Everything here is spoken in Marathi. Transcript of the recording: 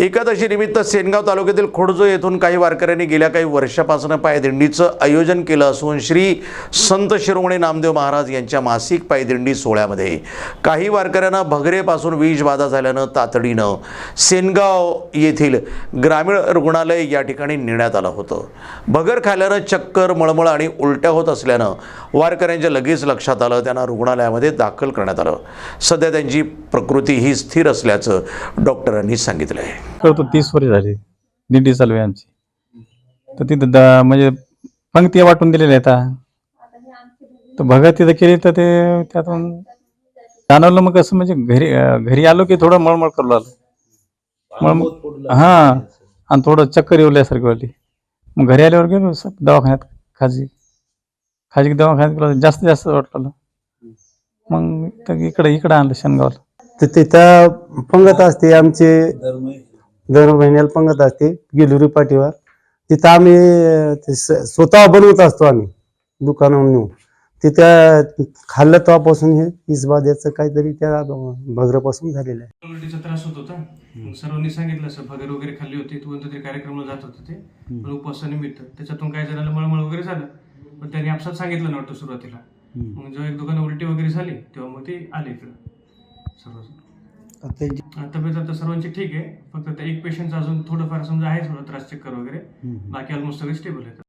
एकादशी निमित्त सेनगाव तालुक्यातील खोडजो येथून काही वारकऱ्यांनी गेल्या काही वर्षापासून पायदिंडीचं आयोजन केलं असून श्री संत शिरोमणी नामदेव महाराज यांच्या मासिक पायदिंडी सोहळ्यामध्ये. काही वारकऱ्यांना भगरेपासून वीजबाधा झाल्यानं तातडीनं सेनगाव येथील ग्रामीण रुग्णालय या ठिकाणी नेण्यात आलं होतं. भगर खाल्यानं चक्कर मळमळ आणि उलट्या होत असल्यानं वारकऱ्यांच्या लगेच लक्षात आलं त्यांना रुग्णालयामध्ये दाखल करण्यात आलं. सध्या त्यांची प्रकृती ही स्थिर असल्याचं डॉक्टरांनी सांगितलं आहे तीस वर्ष झाली दिंडी चालू आहे आमची. तर तिथं द- म्हणजे पंक्ती वाटून दिलेल्या आहेत. तर भगत तिथं केली तर ते त्यातून जाणवलं मग कसं म्हणजे घरी घरी आलो की थोडं मळमळ करू लागलं. मळमळ हा. आणि थोडं चक्कर येवल्यासारखी वाटली. मग घरी आल्यावर गेलो दवाखान्यात खाजगी. खाजगी दवाखान्यात गेलो जास्त जास्त वाटलं. मग तर इकडे इकडं आणलं शनगावला तर तिथं पंगत असते आमचे. दर महिन्याला पंगत असते गेलुरी पाठीवर तिथं आम्ही अं, ते स- स्वतः बनवत असतो आम्ही दुकानावर नेऊन. तिथं खाल्लं तेव्हापासून हे इसबाद्याचं काहीतरी त्या भगरापासून झालेलं आहे. उलटीचा त्रास होत होता. मग सर्वांनी सांगितलं असं भगर वगैरे खाल्ली होती तू कोणत्या तरी कार्यक्रमाला जात होते ते. पण उपवासानिमित्त त्याच्यातून काय जणांना मळमळ वगैरे झालं. पण त्यांनी आपसात सांगितलं नव्हतं सुरुवातीला. मग जेव्हा एक दुकान उलटी वगैरे झाली तेव्हा मग ते आले इकडं. सर्व तब्येत आता सर्वांची ठीक आहे. फक्त त्या एक पेशंटचा अजून थोडंफार समजा आहे थोडं त्रास चक्कर वगैरे. बाकी ऑलमोस्ट सगळे स्टेबल आहेत.